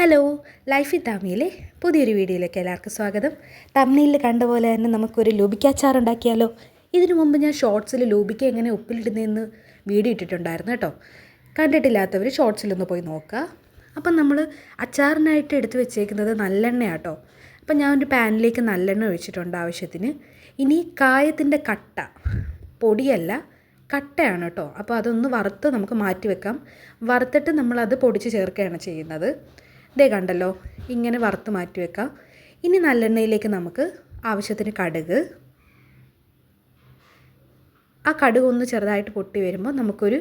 Hello life in താമിയിലെ പുതിയൊരു വീഡിയോയിലേക്ക് എല്ലാവർക്കും സ്വാഗതം. തമിഴിൽ കണ്ട പോലെ തന്നെ നമുക്കൊരു ലൂബിക്ക അച്ചാർ ഉണ്ടാക്കിയാലോ? ഇതിനു മുമ്പ് ഞാൻ ഷോർട്സിൽ ലൂബിക്ക എങ്ങനെ ഉപ്പിലിടുന്നതെന്ന് വീഡിയോ ഇട്ടിട്ടുണ്ടായിരുന്നു കേട്ടോ. കണ്ടിട്ടില്ലാത്തവർ ഷോർട്സിലൊന്ന് പോയി നോക്കുക. അപ്പം നമ്മൾ അച്ചാറിനായിട്ട് എടുത്തു വെച്ചേക്കുന്നത് നല്ലെണ്ണ കേട്ടോ. അപ്പം ഞാൻ ഒരു പാനിലേക്ക് നല്ലെണ്ണ ഒഴിച്ചിട്ടുണ്ട് ആവശ്യത്തിന്. ഇനി കായത്തിന്റെ കട്ട. പൊടിയല്ല കട്ടയാണ് കേട്ടോ. അപ്പോൾ അതൊന്ന് വറുത്ത് നമുക്ക് മാറ്റി വെക്കാം. വറുത്തിട്ട് നമ്മളത് പൊടിച്ച് ചേർക്കുകയാണ് ചെയ്യുന്നത്. ഇതേ കണ്ടല്ലോ ഇങ്ങനെ വറുത്ത് മാറ്റി വെക്കാം. ഇനി നല്ലെണ്ണയിലേക്ക് നമുക്ക് ആവശ്യത്തിന് കടുക്. ആ കടുക് ഒന്ന് ചെറുതായിട്ട് പൊട്ടി വരുമ്പോൾ നമുക്കൊരു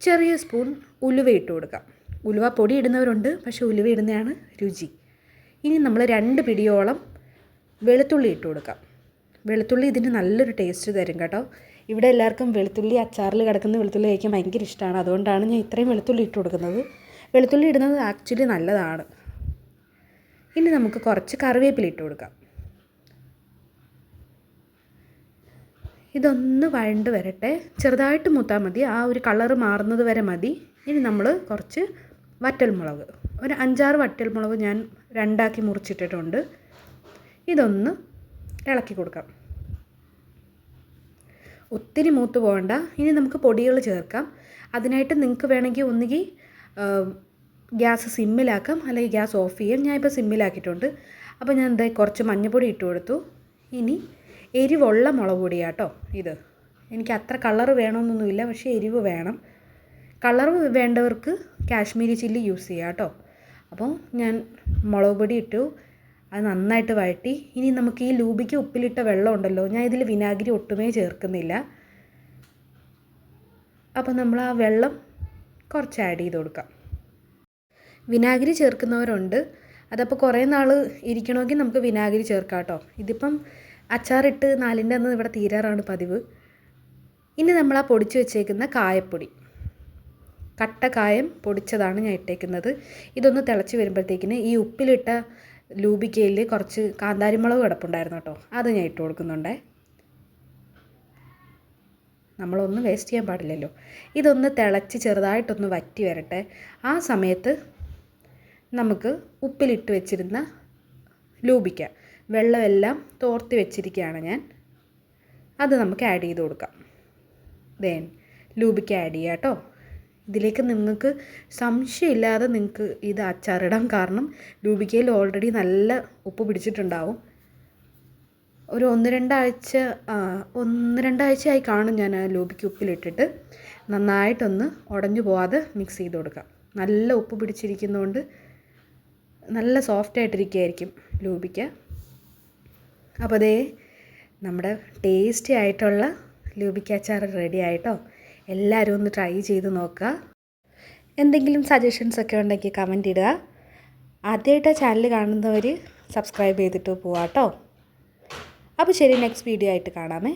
ചെറിയ സ്പൂൺ ഉലുവ ഇട്ട് കൊടുക്കാം. ഉലുവ പൊടി ഇടുന്നവരുണ്ട് പക്ഷേ ഉലുവ ഇടുന്നതാണ് രുചി. ഇനി നമ്മൾ രണ്ട് പിടിയോളം വെളുത്തുള്ളി ഇട്ട് കൊടുക്കാം. വെളുത്തുള്ളി ഇതിന് നല്ലൊരു ടേസ്റ്റ് തരും കേട്ടോ. ഇവിടെ എല്ലാവർക്കും വെളുത്തുള്ളി അച്ചാറിൽ കിടക്കുന്ന വെളുത്തുള്ളി കഴിക്കാൻ ഭയങ്കര ഇഷ്ടമാണ്. അതുകൊണ്ടാണ് ഞാൻ ഇത്രയും വെളുത്തുള്ളി ഇട്ട് കൊടുക്കുന്നത്. വെളുത്തുള്ളി ഇടുന്നത് ആക്ച്വലി നല്ലതാണ്. ഇനി നമുക്ക് കുറച്ച് കറിവേപ്പില ഇട്ട് കൊടുക്കാം. ഇതൊന്ന് വഴണ്ട് വരട്ടെ. ചെറുതായിട്ട് മൂത്താൽ മതി. ആ ഒരു കളറ് മാറുന്നത് വരെ മതി. ഇനി നമ്മൾ കുറച്ച് വറ്റൽമുളക്. ഒരു അഞ്ചാറ് വറ്റൽമുളക് ഞാൻ രണ്ടാക്കി മുറിച്ചിട്ടിട്ടുണ്ട്. ഇതൊന്ന് ഇളക്കി കൊടുക്കാം. ഒത്തിരി മൂത്ത് പോകണ്ട. ഇനി നമുക്ക് പൊടികൾ ചേർക്കാം. അതിനായിട്ട് നിങ്ങൾക്ക് വേണമെങ്കിൽ ഒന്നുകിൽ ഗ്യാസ് സിമ്മിലാക്കാം. അല്ലെങ്കിൽ ഗ്യാസ് ഓഫ് ചെയ്യാം. ഞാനിപ്പോൾ സിമ്മിലാക്കിയിട്ടുണ്ട്. അപ്പോൾ ഞാൻ എന്താ കുറച്ച് മഞ്ഞൾപ്പൊടി ഇട്ട് കൊടുത്തു. ഇനി എരിവുള്ള മുളക് പൊടിയാട്ടോ ഇത്. എനിക്ക് അത്ര കളർ വേണമെന്നൊന്നുമില്ല. പക്ഷേ എരിവ് വേണം. കളർ വേണ്ടവർക്ക് കാശ്മീരി ചില്ലി യൂസ് ചെയ്യാം കേട്ടോ. അപ്പോൾ ഞാൻ മുളക് പൊടി ഇട്ടു. അത് നന്നായിട്ട് വഴറ്റി. ഇനി നമുക്ക് ഈ ലൂബിക്ക് ഉപ്പിലിട്ട വെള്ളം ഉണ്ടല്ലോ. ഞാൻ ഇതിൽ വിനാഗിരി ഒട്ടുമേ ചേർക്കുന്നില്ല. അപ്പോൾ നമ്മൾ ആ വെള്ളം കുറച്ച് ആഡ് ചെയ്ത് കൊടുക്കാം. വിനാഗിരി ചേർക്കുന്നവരുണ്ട്. അതപ്പോൾ കുറേ നാൾ ഇരിക്കണമെങ്കിൽ നമുക്ക് വിനാഗിരി ചേർക്കാം കേട്ടോ. ഇതിപ്പം അച്ചാറിട്ട് നാലിന്റെ അന്ന് ഇവിടെ തീരാറാണ് പതിവ്. ഇനി നമ്മൾ ആ പൊടിച്ച് വെച്ചേക്കുന്ന കായപ്പൊടി. കട്ട കായം പൊടിച്ചതാണ് ഞാൻ ഇട്ടേക്കുന്നത്. ഇതൊന്ന് തിളച്ച് വരുമ്പോഴത്തേക്കിന് ഈ ഉപ്പിലിട്ട ലൂബിക്കയിൽ കുറച്ച് കാന്താരിമുളക് കിടപ്പുണ്ടായിരുന്നു കേട്ടോ. അത് ഞാൻ ഇട്ട് കൊടുക്കുന്നുണ്ടേ. നമ്മളൊന്നും വേസ്റ്റ് ചെയ്യാൻ പാടില്ലല്ലോ. ഇതൊന്ന് തിളച്ച് ചെറുതായിട്ടൊന്ന് വറ്റി വരട്ടെ. ആ സമയത്ത് നമുക്ക് ഉപ്പിലിട്ട് വെച്ചിരുന്ന ലൂപിക്ക വെള്ളമെല്ലാം തോർത്തി വെച്ചിരിക്കുകയാണ് ഞാൻ. അത് നമുക്ക് ആഡ് ചെയ്ത് കൊടുക്കാം. ദേൻ ലൂപിക്ക ആഡ് ചെയ്യാം കേട്ടോ. ഇതിലേക്ക് നിങ്ങൾക്ക് സംശയമില്ലാതെ നിങ്ങൾക്ക് ഇത് അച്ചാറിടാം കാരണം ലൂബിക്കയിൽ ഓൾറെഡി നല്ല ഉപ്പ് പിടിച്ചിട്ടുണ്ടാവും. ഒരു ഒന്ന് രണ്ടാഴ്ച ഒന്ന് രണ്ടാഴ്ചയായി കാണും ഞാൻ ആ ലൂബിക്ക് ഉപ്പിലിട്ടിട്ട് നന്നായിട്ടൊന്ന് ഉടഞ്ഞു പോവാതെ മിക്സ് ചെയ്ത് കൊടുക്കാം. നല്ല ഉപ്പ് പിടിച്ചിരിക്കുന്നതുകൊണ്ട് നല്ല സോഫ്റ്റ് ആയിട്ടിരിക്കുകയായിരിക്കും ലൂബിക്ക. അപ്പോൾ അതേ നമ്മുടെ ടേസ്റ്റി ആയിട്ടുള്ള ലൂബിക്ക അച്ചാർ റെഡി ആയിട്ടോ? എല്ലാവരും ഒന്ന് ട്രൈ ചെയ്ത് നോക്കുക. എന്തെങ്കിലും സജഷൻസ് ഒക്കെ ഉണ്ടെങ്കിൽ കമന്റ് ഇടുക. ആദ്യമായിട്ട് ചാനൽ കാണുന്നവർ സബ്സ്ക്രൈബ് ചെയ്തിട്ട് പോവാം കേട്ടോ അപ്പോൾ ശരി നെക്സ്റ്റ് വീഡിയോ ആയിട്ട് കാണാമേ.